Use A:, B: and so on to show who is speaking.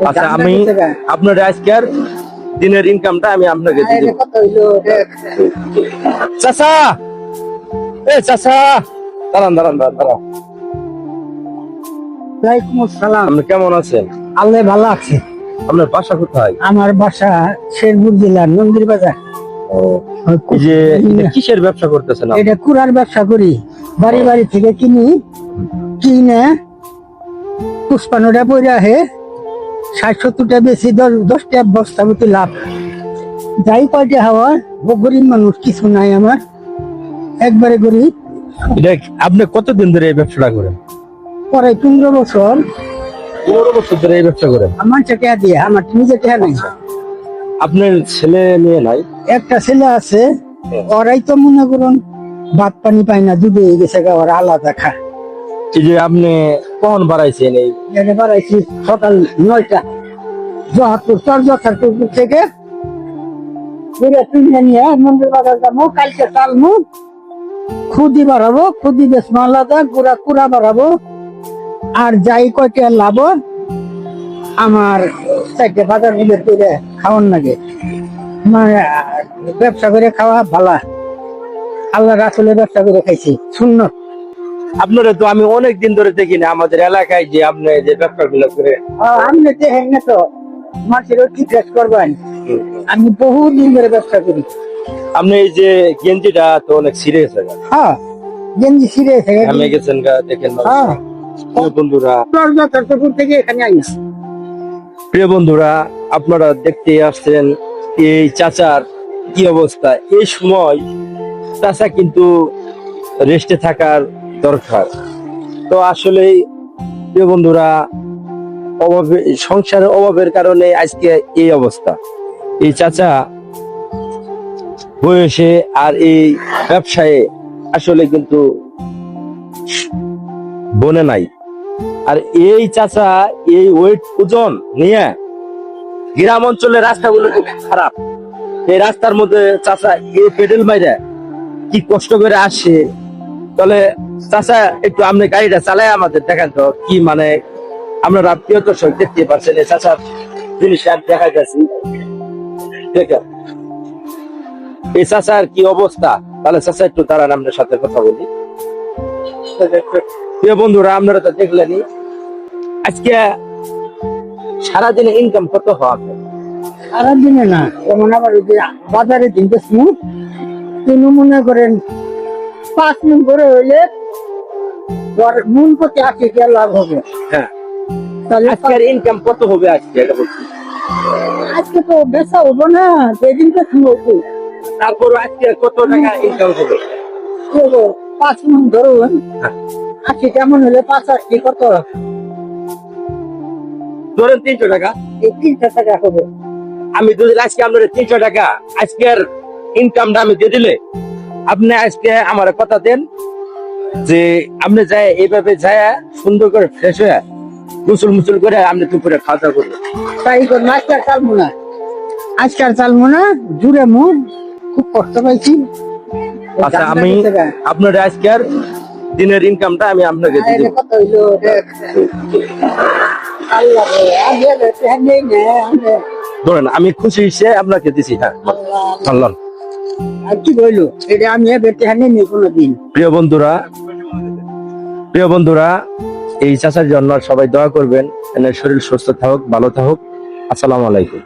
A: আচ্ছা আমি আপনার আজকের দিনের ইনকামটা আমি আপনাকে দিয়ে দেব। চাচা! এ চাচা! দাঁড়ান দাঁড়ান দাঁড়ান
B: ওয়ালাইকুম আসসালাম।
A: আপনি কেমন আছেন?
B: আল্লাহ ভালো আছে।
A: আপনার বাসা কোথায়?
B: আমার বাসা শেরপুর জেলার নন্দির বাজার।
A: যে কিসের ব্যবসা করতেছেন
B: এটা কুরার ব্যবসা করি। বাড়ি বাড়ি থেকে কিনি কিনে পুষ্পানোটা পরে আহে। ষাট সত্তরটা বেশি দশ দশটা বস্তা মতো লাভ। যাই কয়টা হওয়া ও গরিব মানুষ কিছু নাই আমার। একবারে গরিব।
A: এটা আপনি কতদিন ধরে এই ব্যবসাটা করেন?
B: পরে পনেরো বছর।
A: পনেরো বছর ধরে এই ব্যবসা করেন?
B: আমার টাকা দিয়ে আমার নিজে টাকা নাই।
A: আপনার ছেলে মেয়ে নাই?
B: একটা ছেলে আছে ওরাই তো মনে করুন ভাত পানি পায় না দুধে গেছে গা, ওরা আলাদা খা
A: এই যে আপনি কখন বাড়াইছেন এই?
B: এটা বাড়াইছি সকাল নয়টা। জহাপুর চর জহাপুর থেকে। ঘুরে কিনে নিয়ে মন্দির বাজার যাব, কালকে চালমু। খুদি বাড়াবো, খুদি বেশ আলাদা গুড়া কুড়া বাড়াবো। আর যাই কয়টা লাভ, আমার চারটে বাজার বুঝের করে খাওয়ান লাগে মানে ব্যবসা করে খাওয়া ভালা। আল্লাহ রাসুলের ব্যবসা করে খাইছি শূন্য
A: আপনারা তো আমি অনেক দিন ধরে দেখি না আমাদের এলাকায় যে আপনি যে ব্যবসা গুলো করে
B: আমি দেখেন না তো মাছের কি ড্রেস করবেন? আমি বহু দিন ধরে ব্যবসা করি।
A: আপনি এই যে গেঞ্জিটা তো অনেক সিরিয়াস
B: হ্যাঁ গেঞ্জি এসে
A: আমি গেছেন গা দেখেন
B: হ্যাঁ।
A: বন্ধুরা
B: থেকে এখানে আই না
A: প্রিয় বন্ধুরা আপনারা দেখতে আসছেন এই চাচার কি অবস্থা। এই সময় চাচা কিন্তু রেস্টে থাকার দরকার। তো আসলে, প্রিয় বন্ধুরা, অভাবে সংসারের অভাবের কারণে আজকে এই অবস্থা। এই চাচা বয়সে আর এই ব্যবসায় আসলে কিন্তু বনে নাই। আর এই চাচা, এই ওয়েট ওজন নিয়ে গ্রাম অঞ্চলের রাস্তাগুলো খুব খারাপ। এই রাস্তার মধ্যে চাচা এই পেডেল মাইরা কি কষ্ট করে আসে তাহলে চাচা, একটু আপনি গাড়িটা চালায় আমাদের দেখেন তো, কি মানে আপনারা প্রিয় দর্শক দেখতে পাচ্ছেন চাচা জিনিস দেখাই যাচ্ছি দেখেন এই চাচার কি অবস্থা? তাহলে চাচা একটু দাঁড়ান, আপনার সাথে কথা বলি। বন্ধুরা, আপনারা তো দেখলেনই। আজকে সারাদিনে ইনকাম কত হওয়া
B: সারাদিনে না যেমন আবার বাজারে দিন তিনি মনে করেন পাঁচ মিনিট করে হইলে মন প্রতি আশি টাকা লাভ হবে।
A: হ্যাঁ।
B: তাহলে
A: আজকের ইনকাম কত হবে আজকে? এটা বলছি।
B: আজকে তো বেচা হব না
A: তারপর আজকে কত টাকা ইনকাম হবে?
B: পাঁচ ধরুন
A: হ্যাঁ।
B: আশি কেমন হলে পাঁচ আশি কত?
A: ধরেন তিনশো টাকা।
B: এই তিনশো টাকা হবে।
A: আমি যদি আজকে আপনার তিনশো টাকা আজকের ইনকামটা আমি দিয়ে দিলে আপনি আজকে আমার কথা দেন যে আপনি যায় এইভাবে যায় সুন্দর করে ফ্রেশ হয়ে গোসল মুসল করে আপনি দুপুরে খাওয়া দাওয়া করবেন।
B: তাই করে আজকাল চালবো না। আজকাল চালবো না জুড়ে মুখ খুব কষ্ট পাইছি।
A: আচ্ছা আমি আপনার আজকের দিনের ইনকামটা আমি আপনাকে দিয়ে
B: কত হইল আল্লাহ রে, আমি
A: ধরেন আমি খুশি হিসেবে আপনাকে দিছি হ্যাঁ।
B: আল্লাহ। আর কি বইলো এটা আমি এবার পেন নেই
A: প্রিয় বন্ধুরা প্রিয় বন্ধুরা, এই চাচার জন্য সবাই দোয়া করবেন। শরীর সুস্থ থাকুক, ভালো থাকুক। আসসালামু আলাইকুম।